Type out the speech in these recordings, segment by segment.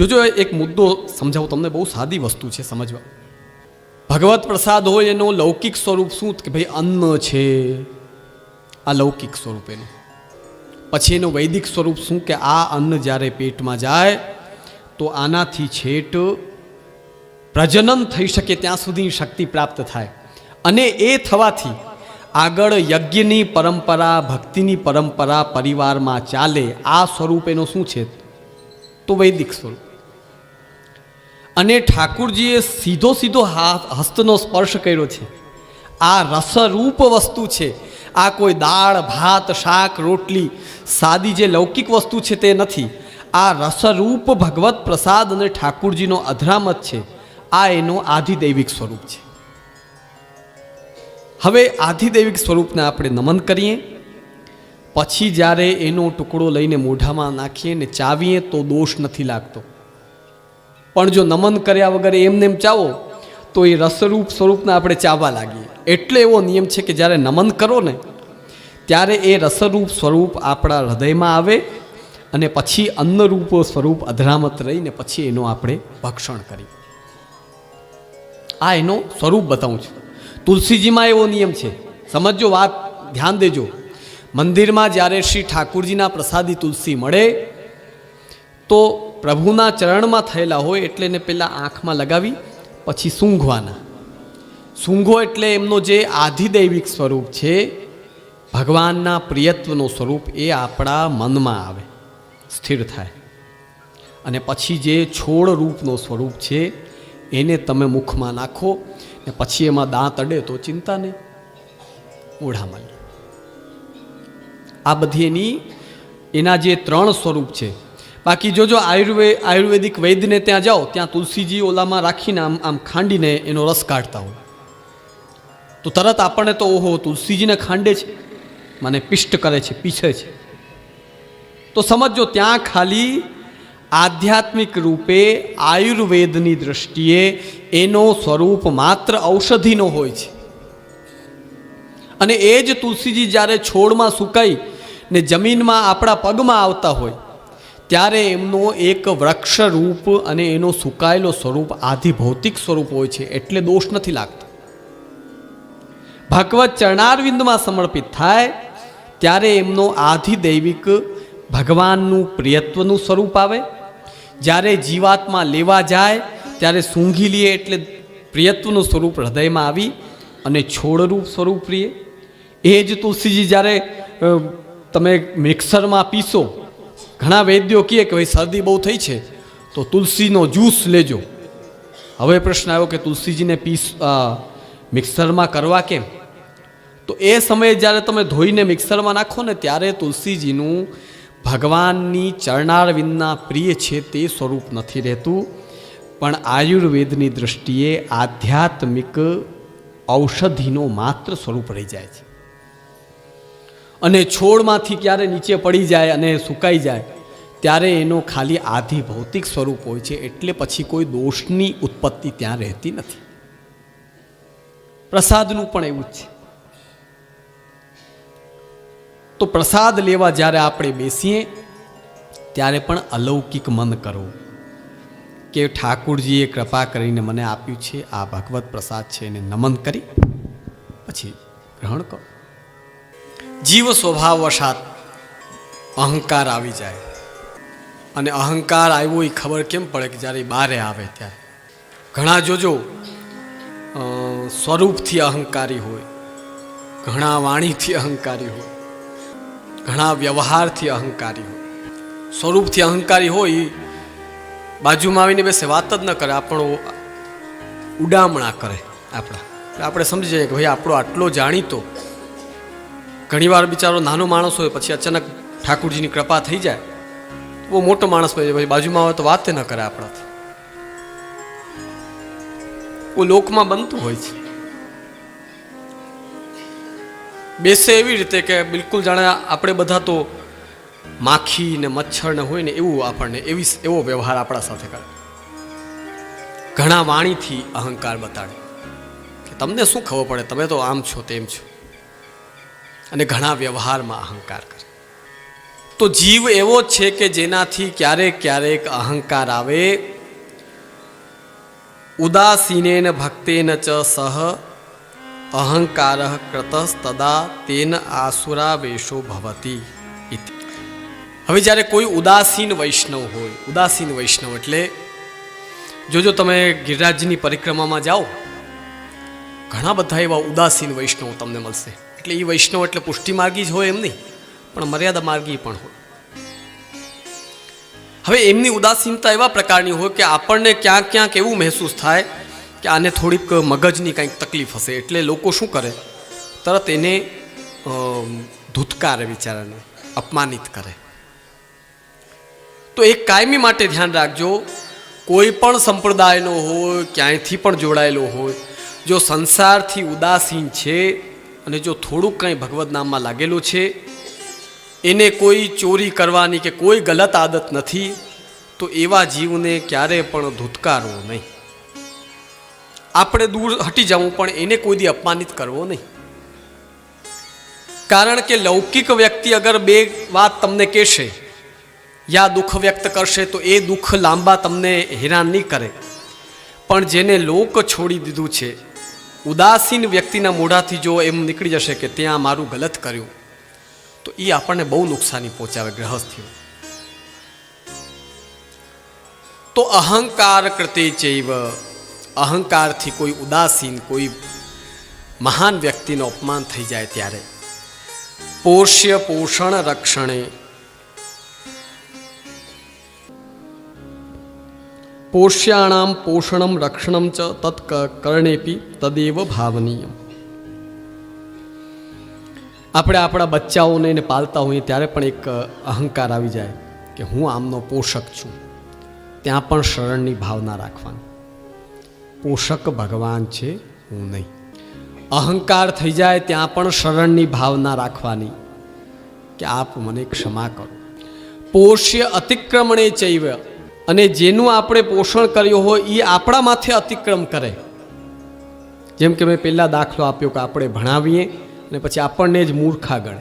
જોજો, એક મુદ્દો સમજાવું તમને, બહુ સાદી વસ્તુ છે સમજવા. ભગવત પ્રસાદ હોય એનું લૌકિક સ્વરૂપ શું? કે ભાઈ અન્ન છે. આ લૌકિક સ્વરૂપ એનું. પછી એનું વૈદિક સ્વરૂપ શું? કે આ અન્ન જ્યારે પેટમાં જાય, તો આનાથી છેટ પ્રજનન થઈ શકે, ત્યાં સુધી શક્તિ પ્રાપ્ત થાય. અને એ થવાથી આગળ યજ્ઞની પરંપરા, ભક્તિની પરંપરા પરિવારમાં ચાલે. આ સ્વરૂપ એનું શું છે? તો વૈદિક સ્વરૂપ. અને ઠાકુરજીએ સીધો સીધો હસ્તનો સ્પર્શ કર્યો છે. આ રસરૂપ વસ્તુ છે. આ કોઈ દાળ, ભાત, શાક, રોટલી, સાદી જે લૌકિક વસ્તુ છે તે નથી. આ રસરૂપ ભગવત પ્રસાદ અને ઠાકુરજીનો અધરામત છે. આ એનું આધિદૈવિક સ્વરૂપ છે. હવે આધિદૈવિક સ્વરૂપને આપણે નમન કરીએ. પછી જ્યારે એનો ટુકડો લઈને મોઢામાં નાખીએ ને ચાવીએ તો દોષ નથી લાગતો. પણ જો નમન કર્યા વગર એમને એમ ચાવો, તો એ રસરૂપ સ્વરૂપને આપણે ચાવવા લાગીએ. એટલે એવો નિયમ છે કે જ્યારે નમન કરો ને, ત્યારે એ રસરૂપ સ્વરૂપ આપણા હૃદયમાં આવે અને પછી અન્નરૂપ સ્વરૂપ અધરામત રહીને પછી એનું આપણે ભક્ષણ કરીએ. આ એનો સ્વરૂપ બતાવું છું. તુલસીજીમાં એવો નિયમ છે. સમજજો વાત, ધ્યાન દેજો. મંદિરમાં જ્યારે શ્રી ઠાકુરજીના પ્રસાદી તુલસી મળે તો પ્રભુના ચરણમાં થયેલા હોય એટલે એને પહેલાં આંખમાં લગાવી, પછી સૂંઘવાના. સૂંઘો એટલે એમનો જે આધિદૈવિક સ્વરૂપ છે, ભગવાનના પ્રિયત્વનું સ્વરૂપ એ આપણા મનમાં આવે, સ્થિર થાય. અને પછી જે છોડ રૂપનો સ્વરૂપ છે, એને તમે મુખમાં નાખો ને પછી એમાં દાંત અડે તો ચિંતા નહીં. ઓઢામાં આ બધી એની, એના જે ત્રણ સ્વરૂપ છે બાકી જોજો આયુર્વેદ આયુર્વેદિક વૈદ્યને ત્યાં જાઓ, ત્યાં તુલસીજી ઓલામાં રાખીને આમ આમ ખાંડીને એનો રસ કાઢતા હોય. તો તરત આપણને તો ઓહો, તુલસીજીને ખાંડે છે, મને પિષ્ટ કરે છે, પીછે છે. તો સમજો ત્યાં ખાલી આધ્યાત્મિક રૂપે આયુર્વેદની દૃષ્ટિએ એનો સ્વરૂપ માત્ર ઔષધિનો હોય છે. અને એ જ તુલસીજી જ્યારે છોડમાં સુકાઈ ને જમીનમાં આપણા પગમાં આવતા હોય ત્યારે એમનો એક વૃક્ષ રૂપ અને એનો સુકાયેલો સ્વરૂપ આધિ ભૌતિક સ્વરૂપ હોય છે એટલે દોષ નથી લાગતો. ભગવત ચરણારવિંદમાં સમર્પિત થાય ત્યારે એમનો આધિદૈવિક ભગવાનનું પ્રિયત્વનું સ્વરૂપ આવે. જ્યારે જીવાત્મા લેવા જાય ત્યારે સૂંઘી લઈએ એટલે પ્રિયત્વનું સ્વરૂપ હૃદયમાં આવી અને છોડરૂપ સ્વરૂપ રહીએ એ જ તુલસીજી જ્યારે તમે મિક્સરમાં પીસો ઘણા વૈદ્યો કહે કે, ભાઈ, શરદી બહુ થઈ છે. તો તુલસીનો જ્યુસ લેજો. હવે પ્રશ્ન આવ્યો કે, તુલસીજીને પીસ મિક્સરમાં કરવા કેમ? તો એ સમયે જ્યારે તમે ધોઈને મિક્સરમાં નાખો ને, ત્યારે તુલસીજીનું ભગવાનની ચરણારવિંદના પ્રિય છે તે સ્વરૂપ નથી રહેતું. પણ આયુર્વેદની દૃષ્ટિએ આધ્યાત્મિક ઔષધિનો માત્ર સ્વરૂપ રહી જાય છે. અને છોડમાંથી ક્યારે નીચે પડી જાય અને સુકાઈ જાય, ત્યારે એનો ખાલી આધિ ભૌતિક સ્વરૂપ હોય છે. એટલે પછી કોઈ દોષની ઉત્પત્તિ ત્યાં રહેતી નથી. પ્રસાદનું પણ એવું જ છે. તો પ્રસાદ લેવા જ્યારે આપણે બેસીએ, ત્યારે પણ અલૌકિક મન કરો કે ઠાકુરજીએ કૃપા કરીને મને આપ્યું છે, આ ભગવત પ્રસાદ છે, એને નમન કરી, પછી ગ્રહણ કરો. જીવ સ્વભાવવશાત અહંકાર આવી જાય. અને અહંકાર આવ્યો એ ખબર કેમ પડે કે જ્યારે બારે આવે ત્યારે. ઘણા જોજો સ્વરૂપથી અહંકારી હોય, ઘણા વાણીથી અહંકારી હોય, ઘણા વ્યવહારથી અહંકારી હોય. સ્વરૂપથી અહંકારી હોય બાજુમાં આવીને બેસે, વાત જ ન કરે, આપણો ઉડામણા કરે આપણા. આપણે સમજી જઈએ કે ભાઈ આપણો આટલો જાણીતો ઘણીવાર બિચારો નાનો માણસ હોય, પછી અચાનક ઠાકુરજીની કૃપા થઈ જાય. બહુ મોટો માણસ હોય, પછી બાજુમાં આવે તો વાત ન કરે આપણાથી. ઓ લોકમાં બનતું હોય છે. બેસે એવી રીતે કે બિલકુલ જાણે આપણે બધા તો માખી ને મચ્છર ને હોય ને એવું આપણને, એવી એવો વ્યવહાર આપણા સાથે કરે. ઘણા વાણીથી અહંકાર બતાડે. કે તમને શું ખબર પડે? તમે તો આમ છો તેમ છો. અને ઘણા વ્યવહારમાં અહંકાર કરે. તો જીવ એવો છે કે જેનાથી ક્યારેક ક્યારેક અહંકાર આવે. ઉદાસીનેન ભક્તેન ચ સહ, અહંકાર કૃતસ્તદા તેન આસુરાવેશો ભવતી હવે જ્યારે કોઈ ઉદાસીન વૈષ્ણવ હોય, ઉદાસીન વૈષ્ણવ એટલે જોજો તમે ગિરિરાજની પરિક્રમામાં જાઓ, ઘણા બધા એવા ઉદાસીન વૈષ્ણવ તમને મળશે. એટલે એ વૈષ્ણવ એટલે પુષ્ટિ માર્ગી જ હોય એમ નહીં, પણ મર્યાદા માર્ગી પણ હોય. હવે એમની ઉદાસીનતા એવા પ્રકારની હોય કે આપણને ક્યાંક ક્યાંક એવું મહેસૂસ થાય કે આને થોડીક મગજની કંઈક તકલીફ હશે, એટલે લોકો શું કરે? તરત એને ધૂતકારે બિચારાને અપમાનિત કરે. તો એક કાયમી માટે ધ્યાન રાખજો, કોઈ પણ સંપ્રદાયનો હોય, ક્યાંયથી પણ જોડાયેલો હોય, જો સંસારથી ઉદાસીન છે અને જો થોડુંક કંઈ ભગવદ્ નામમાં લાગેલું છે, એને કોઈ ચોરી કરવાની કે કોઈ ગલત આદત નથી, તો એવા જીવને ક્યારે પણ ધૂતકારવો નહીં. આપણે દૂર હટી જવું પણ એને કોઈ દી અપમાનિત કરવો નહીં. કારણ કે લૌકિક વ્યક્તિ અગર બે વાત તમને કહેશે, યા દુઃખ વ્યક્ત કરશે, તો એ દુઃખ લાંબા તમને હેરાન નહીં કરે. પણ જેને લોક છોડી દીધું છે ઉદાસીન વ્યક્તિના મોઢાથી જો એમ નીકળી જશે કે ત્યાં મારું ગલત કર્યું, તો એ આપણને બહુ નુકસાની પહોંચાવે, ગ્રહસ્થિઓ. તો અહંકાર કૃતિ ચૈવ, અહંકારથી કોઈ ઉદાસીન, કોઈ મહાન વ્યક્તિનું અપમાન થઈ જાય ત્યારે. પોષ્ય પોષણ રક્ષણે પોષ્યાણામ પોષણમ રક્ષણમ ચ તત્ કરણેપી તદેવ ભાવનીયમ આપણે આપણા બચ્ચાઓને એને પાલતા હોઈએ ત્યારે પણ એક અહંકાર આવી જાય કે હું આમનો પોષક છું, ત્યાં પણ શરણની ભાવના રાખવાની। પોષક ભગવાન છે, હું નહીં। અહંકાર થઈ જાય ત્યાં પણ શરણની ભાવના રાખવાની કે આપ મને ક્ષમા કરો। પોષ્ય અતિક્રમણે ચૈવ અને જેનું આપણે પોષણ કર્યું હોય એ આપણા માથે અતિક્રમ કરે. જેમ કે મેં પહેલા દાખલો આપ્યો કે આપણે ભણાવીએ અને પછી આપણને જ મૂર્ખા ગણે.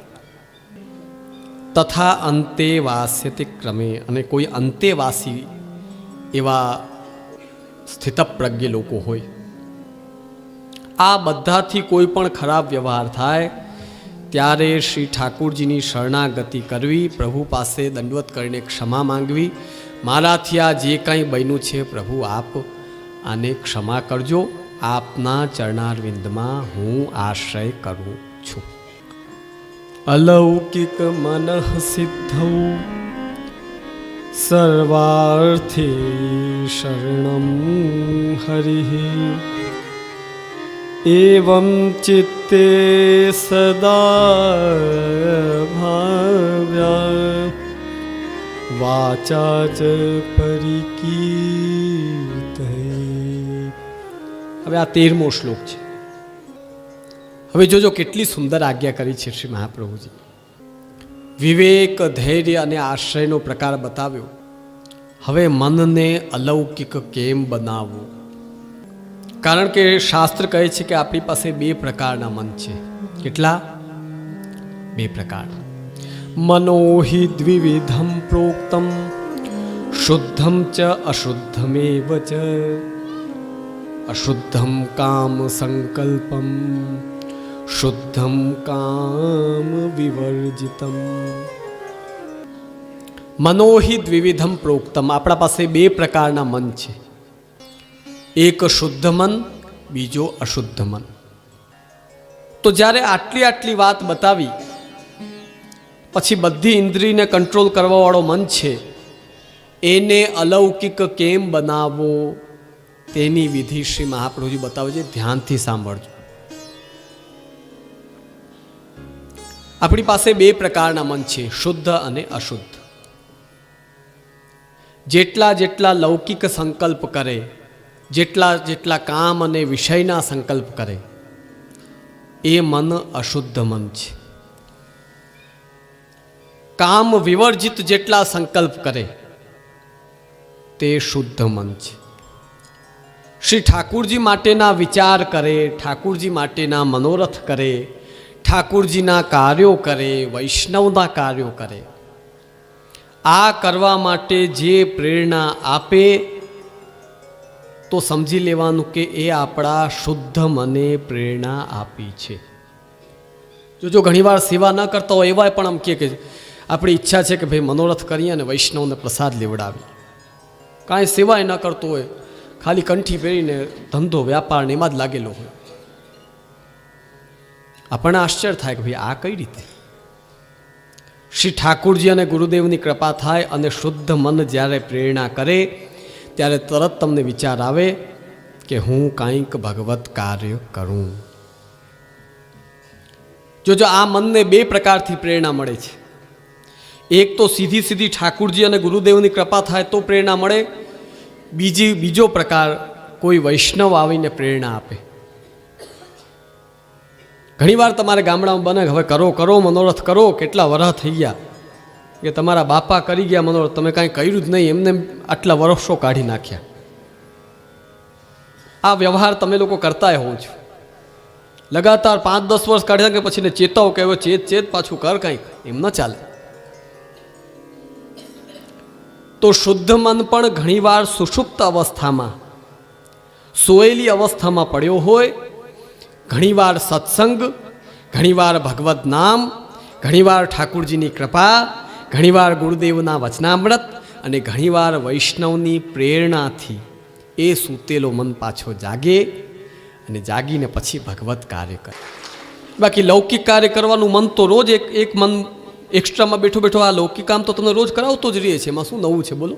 તથા અંતેવાસ્યતિ ક્રમે અને કોઈ અંતેવાસી એવા સ્થિતપ્રજ્ઞ લોકો હોય. આ બધાથી કોઈ પણ ખરાબ વ્યવહાર થાય, ત્યારે શ્રી ઠાકુરજીની શરણાગતિ કરવી, પ્રભુ પાસે દંડવત કરીને ક્ષમા માંગવી મારાથી આ જે કાંઈ બન્યું છે પ્રભુ, આપ આને ક્ષમા કરજો. આપના ચરણારવિંદમાં હું આશ્રય કરું છું. અલૌકિક મનઃ સિદ્ધૌ સર્વાર્થી શરણમ હરિ. એવં ચિત્તે સદા ભાવ્યા. વાચા ચ પરિકી હવે આ તેરમો શ્લોક છે. હવે જોજો કેટલી સુંદર આજ્ઞા કરી છે શ્રી મહાપ્રભુજી. વિવેક, ધૈર્ય અને આશ્રયનો પ્રકાર બતાવ્યો. હવે મનને અલૌકિક કેમ બનાવવું? કારણ કે શાસ્ત્ર કહે છે કે આપણી પાસે બે પ્રકારના મન છે. કેટલા? બે પ્રકાર. હિ દ્વિવિધમ પ્રોક્તમ શુદ્ધમ ચ અશુદ્ધમેવ ચ અશુદ્ધમ કામ સંકલ્પમ શુદ્ધમ કામ વિવર્જિતમ મનોહિ દ્વિવિધમ પ્રોક્તમ આપણા પાસે બે પ્રકારના મન છે। એક શુદ્ધ મન, બીજો અશુદ્ધ મન। તો જ્યારે આટલી આટલી વાત બતાવી પછી બધી ઇન્દ્રિયને કંટ્રોલ કરવાવાળો મન છે. એને અલૌકિક કેમ બનાવવો? તેની વિધિ શ્રી મહાપ્રભુજી બતાવે છે. ધ્યાનથી સાંભળજો. આપણી પાસે બે પ્રકારના મન છે, શુદ્ધ અને અશુદ્ધ. જેટલા જેટલા લૌકિક સંકલ્પ કરે, જેટલા જેટલા કામ અને વિષયના સંકલ્પ કરે, એ મન અશુદ્ધ મન છે. કામ વિવર્જિત જેટલા સંકલ્પ કરે, તે શુદ્ધ મન છે શ્રી ઠાકુરજી માટેના વિચાર કરે, ઠાકુરજી માટેના મનોરથ કરે, ઠાકુરજીના કાર્યો કરે, વૈષ્ણવના કાર્યો કરે. આ કરવા માટે જે પ્રેરણા આપે, તો સમજી લેવાનું કે એ આપણા શુદ્ધ મને પ્રેરણા આપી છે. જો જો ઘણીવાર સેવા ન કરતા હોય એવાય પણ આમ કે આપણી ઈચ્છા છે કે ભાઈ મનોરથ કરીએ અને વૈષ્ણવને પ્રસાદ લેવડાવીએ. કાંઈ સેવાય ન કરતો હોય, ખાલી કંઠી પહેરીને ધંધો, વ્યાપાર ને એમાં જ લાગેલો હોય. આપણને આશ્ચર્ય થાય કે ભાઈ આ કઈ રીતે? શ્રી ઠાકુરજી અને ગુરુદેવની કૃપા થાય અને શુદ્ધ મન જ્યારે પ્રેરણા કરે, ત્યારે તરત તમને વિચાર આવે કે હું કાંઈક ભગવત કાર્ય કરું. જોજો, આ મનને બે પ્રકારથી પ્રેરણા મળે છે. એક તો સીધી સીધી ઠાકુરજી અને ગુરુદેવની કૃપા થાય તો પ્રેરણા મળે. બીજી, બીજો પ્રકાર કોઈ વૈષ્ણવ આવીને પ્રેરણા આપે. ઘણીવાર તમારે ગામડામાં બને હવે કરો કરો, મનોરથ કરો, કેટલા વરહ થઈ ગયા. કે તમારા બાપા કરી ગયા મનોરથ, તમે કાંઈ કર્યું જ નહીં, એમને આટલા વર્ષો કાઢી નાખ્યા. આ વ્યવહાર તમે લોકો કરતા હોવ છો. લગાતાર પાંચ દસ વર્ષ કાઢ્યા કે પછી ને ચેતાવો કે ચેત ચેત પાછું કર કંઈક, એમ ન ચાલે. તો શુદ્ધ મન પણ ઘણીવાર સુષુપ્ત અવસ્થામાં, સોયેલી અવસ્થામાં પડ્યો હોય, ઘણીવાર સત્સંગ, ઘણીવાર ભગવદ્ નામ, ઘણીવાર ઠાકુરજીની કૃપા, ઘણીવાર ગુરુદેવના વચનામૃત અને ઘણીવાર વૈષ્ણવની પ્રેરણાથી એ સૂતેલો મન પાછો જાગે અને જાગીને પછી ભગવત કાર્ય કરે. બાકી લૌકિક કાર્ય કરવાનું મન તો રોજ એક એક મન એક્સ્ટ્રામાં બેઠો બેઠો આ લૌકિક કામ તો તમને રોજ કરાવતો જ રહીએ છે એમાં શું નવું છે બોલો?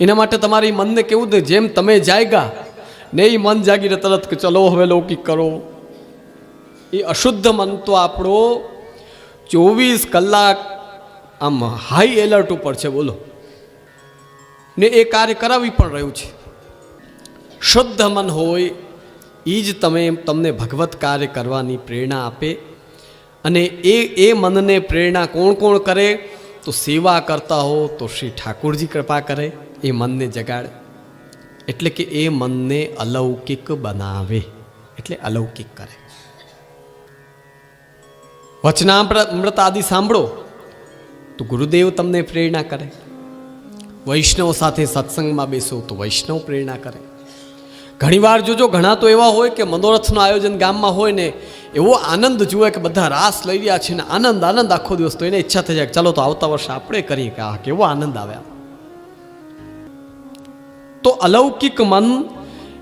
એના માટે તમારી મનને કેવું દે? જેમ તમે જાયગા, ને એ મન જાગીને તરત કે ચલો હવે લૌકિક કરો. એ અશુદ્ધ મન તો આપણો ચોવીસ કલાક આમ હાઈ એલર્ટ ઉપર છે બોલો. ને એ કાર્ય કરાવી પણ રહ્યું છે. શુદ્ધ મન હોય એ જ તમે, તમને ભગવત કાર્ય કરવાની પ્રેરણા આપે. અને એ એ મનને પ્રેરણા કોણ કોણ કરે? તો સેવા કરતા હો તો શ્રી ઠાકુરજી કૃપા કરે, એ મનને જગાડે. એટલે કે એ મનને અલૌકિક બનાવે, એટલે અલૌકિક કરે. વચનામૃત આદિ સાંભળો, તો ગુરુદેવ તમને પ્રેરણા કરે. વૈષ્ણવ સાથે સત્સંગમાં બેસો તો વૈષ્ણવ પ્રેરણા કરે. ઘણીવાર જોજો ઘણા તો એવા હોય કે મનોરથનું આયોજન ગામમાં હોય ને એવો આનંદ જુએ કે બધા રાસ લઈ રહ્યા છે ને આનંદ આનંદ આખો દિવસ તો એને ઈચ્છા થઈ જાય ચાલો તો આવતા વર્ષે આપણે કરીએ કે આ કેવો આનંદ આવ્યા તો અલૌકિક મન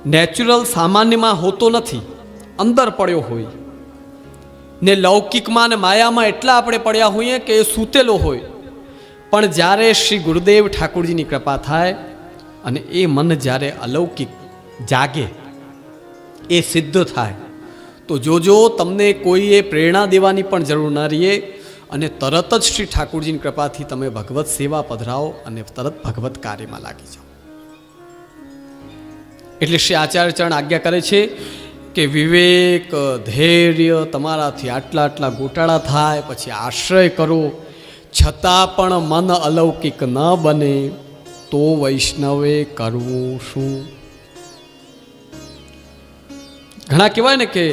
નેચરલ સામાન્યમાં હોતો નથી, અંદર પડ્યો હોય. ને લૌકિકમાં ને માયામાં એટલા આપણે પડ્યા હોઈએ કે એ સૂતેલો હોય. પણ જ્યારે શ્રી ગુરુદેવ ઠાકુરજીની કૃપા થાય અને એ મન જ્યારે અલૌકિક જાગે, એ સિદ્ધ થાય. તો જોજો તમને કોઈએ પ્રેરણા દેવાની પણ જરૂર ન રહીએ અને તરત જ શ્રી ઠાકુરજીની કૃપાથી તમે ભગવત સેવા પધરાવો અને તરત ભગવત કાર્યમાં લાગી જાઓ. એટલે શ્રી આચાર્ય ચરણ આજ્ઞા કરે છે કે વિવેક, ધૈર્ય તમારાથી આટલા આટલા ગોટાળા થાય, પછી આશ્રય કરો. છતાં પણ મન અલૌકિક ન બને, તો વૈષ્ણવે કરવું શું? ઘણા કહેવાય ને કે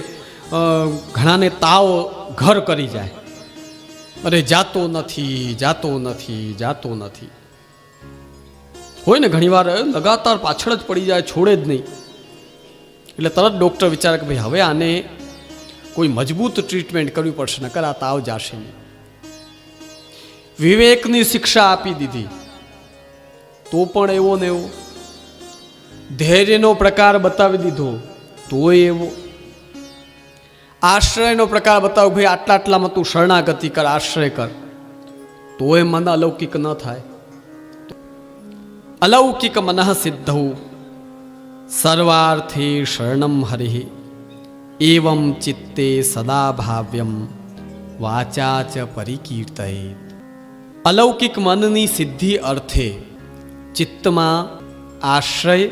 ઘણાને તાવ ઘર કરી જાય. અરે જાતો નથી જાતો નથી જાતો નથી. હોય ને ઘણીવાર લગાતાર પાછળ જ પડી જાય, છોડે જ નહીં. એટલે તરત ડૉક્ટર વિચારે કે ભાઈ, હવે આને કોઈ મજબૂત ટ્રીટમેન્ટ કરવી પડશે, નકર આ તાવ જાશે નહીં. વિવેકની શિક્ષા આપી દીધી. તો પણ એવો ને એવો. ધૈર્યનો પ્રકાર બતાવી દીધો. તોય એવો. આશ્રયનો પ્રકાર બતાવો, ભાઈ આટલા આટલામાં તું શરણાગતિ કર, આશ્રય કર. તોય મન અલૌકિક ન થાય. અલૌકિક મનઃ સિદ્ધૌ. સર્વાર્થે શરણમ હરિ. એવમ ચિત્તે સદા ભાવ્યમ. વાચા ચ પરિકીર્તયે અલૌકિક મનની સિદ્ધિ અર્થે ચિત્તમાં આશ્રય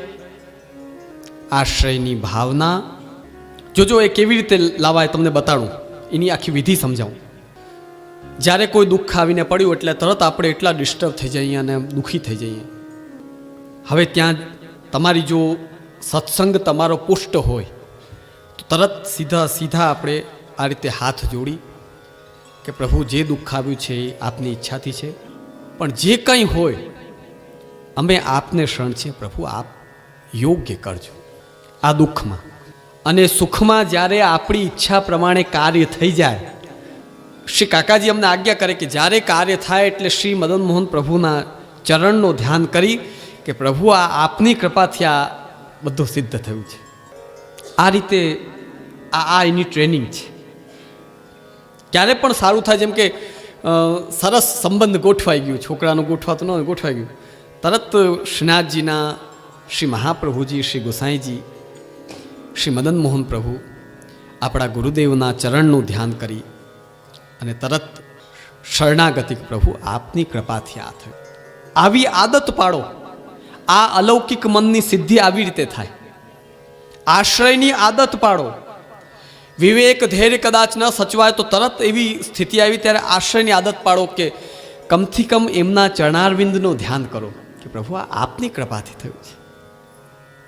આશ્રયની ભાવના. જોજો એ કેવી રીતે લાવાય તમને બતાડું. એની આખી વિધિ સમજાવું. જ્યારે કોઈ દુઃખ આવીને પડ્યું એટલે તરત આપણે એટલા ડિસ્ટર્બ થઈ જઈએ અને દુઃખી થઈ જઈએ. હવે ત્યાં તમારી જો સત્સંગ તમારો પુષ્ટ હોય, તો તરત સીધા સીધા આપણે આ રીતે હાથ જોડી કે પ્રભુ જે દુઃખ આવ્યું છે એ આપની ઈચ્છાથી છે. પણ જે કંઈ હોય, અમે આપને શરણ છીએ પ્રભુ, આપ યોગ્ય કરજો. આ દુઃખમાં. અને સુખમાં જ્યારે આપણી ઈચ્છા પ્રમાણે કાર્ય થઈ જાય, શ્રી કાકાજી અમને આજ્ઞા કરે કે જ્યારે કાર્ય થાય એટલે શ્રી મદન મોહન પ્રભુના ચરણનું ધ્યાન કરી કે પ્રભુ, આ આપની કૃપાથી આ બધું સિદ્ધ થયું છે. આ રીતે આ આ એની ટ્રેનિંગ છે. ક્યારે પણ સારું થાય, જેમ કે સરસ સંબંધ ગોઠવાઈ ગયું, છોકરાનું ગોઠવાતું ન ગોઠવાઈ ગયું. તરત શ્રીનાથજીના, શ્રી મહાપ્રભુજી, શ્રી ગોસાઈજી શ્રી મદન મોહન પ્રભુ આપણા ગુરુદેવના ચરણનું ધ્યાન કરી અને તરત શરણાગતિ પ્રભુ આપની કૃપાથી આ થયું. આવી આદત પાડો આ અલૌકિક મનની સિદ્ધિ આવી રીતે થાય. આશ્રયની આદત પાડો વિવેક ધૈર્ય કદાચ ન સચવાય તો તરત એવી સ્થિતિ આવી ત્યારે આશ્રયની આદત પાડો કે કમથી કમ એમના ચરણારવિંદનું ધ્યાન કરો કે પ્રભુ આ આપની કૃપાથી થયું છે.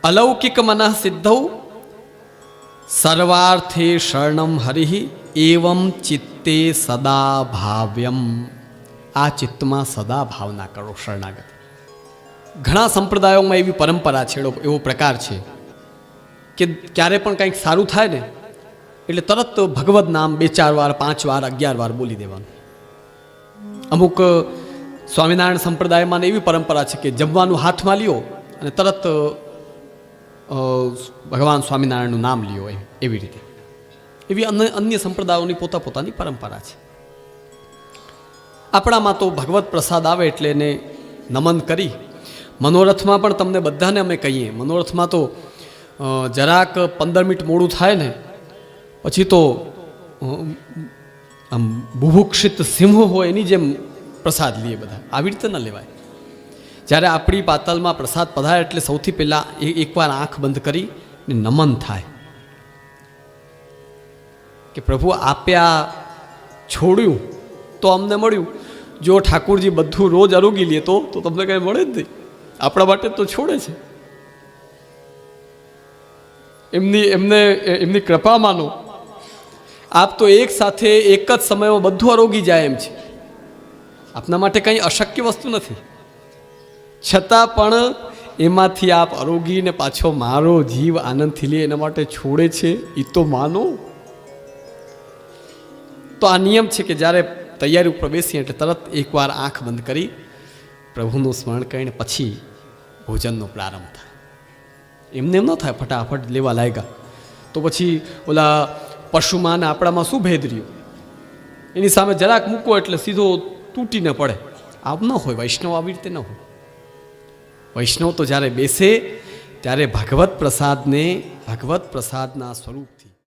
અલૌકિક મન સિદ્ધૌ સર્વાર્થે શરણમ હરિ એવમ ચિત્તે સદા ભાવ્યમ આ ચિત્તમાં સદા ભાવના કરો શરણાગત ઘણા સંપ્રદાયોમાં એવી પરંપરા છે એવો- પ્રકાર છે કે ક્યારે પણ કંઈક સારું થાય ને, એટલે તરત ભગવદ્ નામ બે ચાર વાર, પાંચ વાર, અગિયાર વાર બોલી દેવાનું. અમુક સ્વામિનારાયણ સંપ્રદાયમાં એવી પરંપરા છે કે જમવાનું હાથમાં લ્યો અને તરત ભગવાન સ્વામિનારાયણનું નામ લ્યો એમ, એવી રીતે. એવી અન્ય અન્ય સંપ્રદાયોની પોતા પોતાની પરંપરા છે. આપણામાં તો ભગવત પ્રસાદ આવે એટલે એને નમન કરી, મનોરથમાં પણ તમને બધાને અમે કહીએ, મનોરથમાં તો જરાક પંદર મિનિટ મોડું થાય ને, પછી તો આમ બુભુક્ષિત સિંહ હોય એની જેમ પ્રસાદ લઈએ બધા. આવી રીતે ન લેવાય. જ્યારે આપણી પાતાલમાં પ્રસાદ પધારે એટલે સૌથી પહેલાં એ એકવાર આંખ બંધ કરી ને નમન થાય. કે પ્રભુ, આપે આ છોડ્યું તો અમને મળ્યું. જો ઠાકુરજી બધું રોજ અરોગી લે તો તમને કંઈ મળે જ નહીં. આપણા માટે તો છોડે છે. એમની, એમને, એમની કૃપા માનો. આપ તો એક સાથે એક જ સમયમાં બધું અરોગી જાય એમ છે. આપના માટે કંઈ અશક્ય વસ્તુ નથી. છતાં પણ એમાંથી આપ અરોગીને પાછો મારો જીવ આનંદથી લે, એના માટે છોડે છે એ તો માનો. તો આ નિયમ છે કે જ્યારે તૈયારી ઉપર બેસીએ એટલે તરત એકવાર આંખ બંધ કરી પ્રભુનું સ્મરણ કરીને પછી ભોજનનો પ્રારંભ થાય. એમને એમ ન થાય, ફટાફટ લેવા લાગ્યા. તો પછી ઓલા પશુમાં ને આપણામાં શું ભેદ રહ્યું? એની સામે જરાક મૂકો એટલે સીધો તૂટીને પડે. આમ ન હોય, વૈષ્ણવ આવી રીતે ન હોય. વૈષ્ણવ તો જ્યારે બેસે ત્યારે ભગવત પ્રસાદને ભગવત પ્રસાદના સ્વરૂપથી